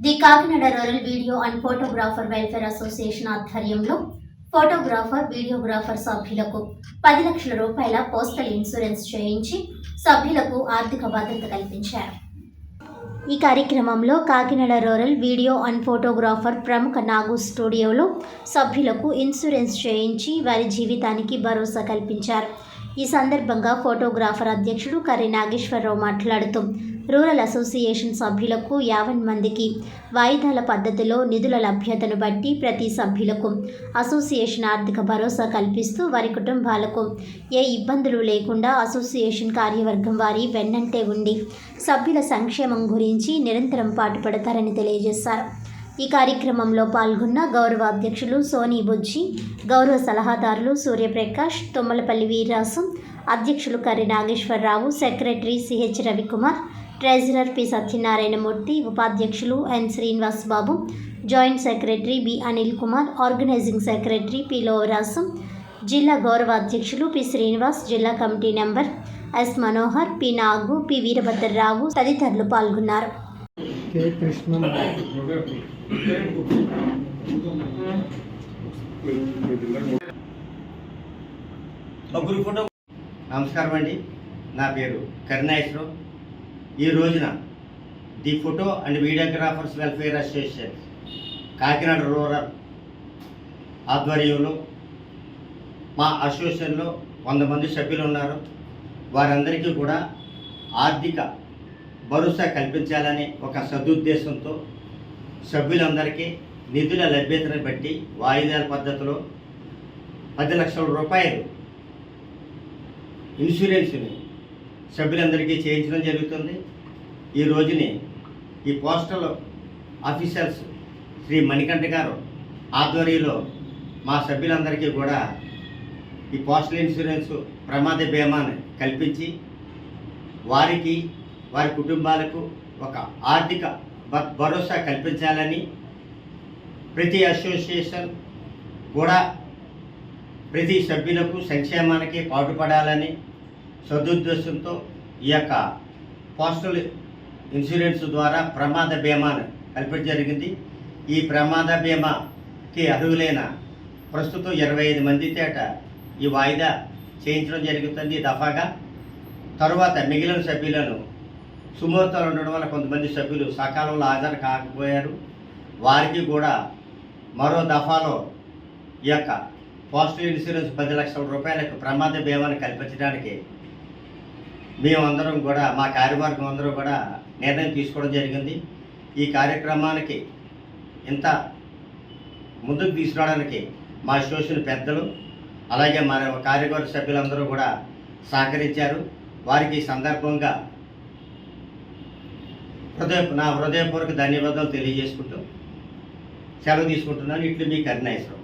The Kakinada rural video and photographer welfare association ఆధ్వర్యంలో photographer videographer సభ్యులకు పది లక్షల రూపాయల పోస్టల్ ఇన్సూరెన్స్ చేయించి సభ్యులకు ఆర్థిక భద్రత కల్పించారు. ఈ కార్యక్రమంలో Kakinada rural video and photographer ప్రముఖ నాగు స్టూడియోలో సభ్యులకు ఇన్సూరెన్స్ చేయించి వారి జీవితానికి భరోసా కల్పించారు. ఈ సందర్భంగా ఫోటోగ్రాఫర్ అధ్యక్షుడు కర్రి నాగేశ్వరరావు మాట్లాడుతూ రూరల్ అసోసియేషన్ సభ్యులకు యాభై మందికి వాయిదాల పద్ధతిలో నిధుల లభ్యతను బట్టి ప్రతి సభ్యులకు అసోసియేషన్ ఆర్థిక భరోసా కల్పిస్తూ వారి కుటుంబాలకు ఏ ఇబ్బందులు లేకుండా అసోసియేషన్ కార్యవర్గం వారి వెన్నంటే ఉండి సభ్యుల సంక్షేమం గురించి నిరంతరం పాటుపడతారని తెలియజేశారు. ఈ కార్యక్రమంలో పాల్గొన్న గౌరవ అధ్యక్షులు సోనీ బుజ్జి గౌరవ సలహాదారులు సూర్యప్రకాష్ తుమ్మలపల్లి వీర్రాసు అధ్యక్షులు Karri Nageswararao secretary CH Ravikumar treasurer P Satyanarayanamurthy ఉపాధ్యక్షులు N Srinivas Babu joint secretary B Anil Kumar organising secretary P Lovarasu జిల్లా గౌరవ అధ్యక్షులు పి శ్రీనివాస్ జిల్లా committee number S Manohar P Nagu P Veerabhadrarao తదితరులు పాల్గొన్నారు. ఫోటో నమస్కారం అండి. నా పేరు కరుణేశ్వరం ఈ రోజున the photo and videographers welfare association Kakinada rural ఆధ్వర్యంలో మా అసోసియేషన్లో వంద మంది సభ్యులు ఉన్నారు. వారందరికీ కూడా ఆర్థిక భరోసా కల్పించాలని ఒక సదుద్దేశంతో సభ్యులందరికీ నిధుల లభ్యతను బట్టి వాయిదాల పద్ధతిలో పది లక్షల రూపాయలు ఇన్సూరెన్స్ని సభ్యులందరికీ చేయించడం జరుగుతుంది. ఈ రోజుని ఈ పోస్టల్ ఆఫీసర్స్ శ్రీ మణికంఠ గారు ఆధ్వర్యంలో మా సభ్యులందరికీ కూడా ఈ పోస్టల్ ఇన్సూరెన్స్ ప్రమాద బీమాను కల్పించి వారికి వారి కుటుంబాలకు ఒక ఆర్థిక భ- భరోసా కల్పించాలని ప్రతి అసోసియేషన్ కూడా ప్రతి సభ్యులకు సంక్షేమానికి పాటుపడాలని సదుద్దేశంతో ఈ యొక్క పోస్టల్ ఇన్సూరెన్స్ ద్వారా ప్రమాద బీమాను కల్పించడం జరిగింది. ఈ ప్రమాద బీమాకి అర్హులైన ప్రస్తుతం ఇరవై ఐదు మంది తేట ఈ వాయిదా చేయించడం జరుగుతుంది దఫాగా. తరువాత మిగిలిన సభ్యులను సుమూర్తలు ఉండడం వల్ల కొంతమంది సభ్యులు సకాలంలో హాజరు కాకపోయారు. వారికి కూడా మరో దఫాలో ఈ యొక్క పోస్టల్ ఇన్సూరెన్స్ పది లక్షల రూపాయలకు ప్రమాద బీమాను కల్పించడానికి మేమందరం కూడా మా కార్యవర్గం అందరూ కూడా నిర్ణయం తీసుకోవడం జరిగింది. ఈ కార్యక్రమానికి ఇంత ముందుకు తీసుకురావడానికి మా సోషల్ పెద్దలు అలాగే మన కార్యవర్గ సభ్యులందరూ కూడా సహకరించారు. వారికి ఈ సందర్భంగా హృదయ నా హృదయపూర్వక ధన్యవాదాలు తెలియజేసుకుంటూ సెలవు తీసుకుంటున్నాను. ఇట్లు మీ కరుణాశ్వరం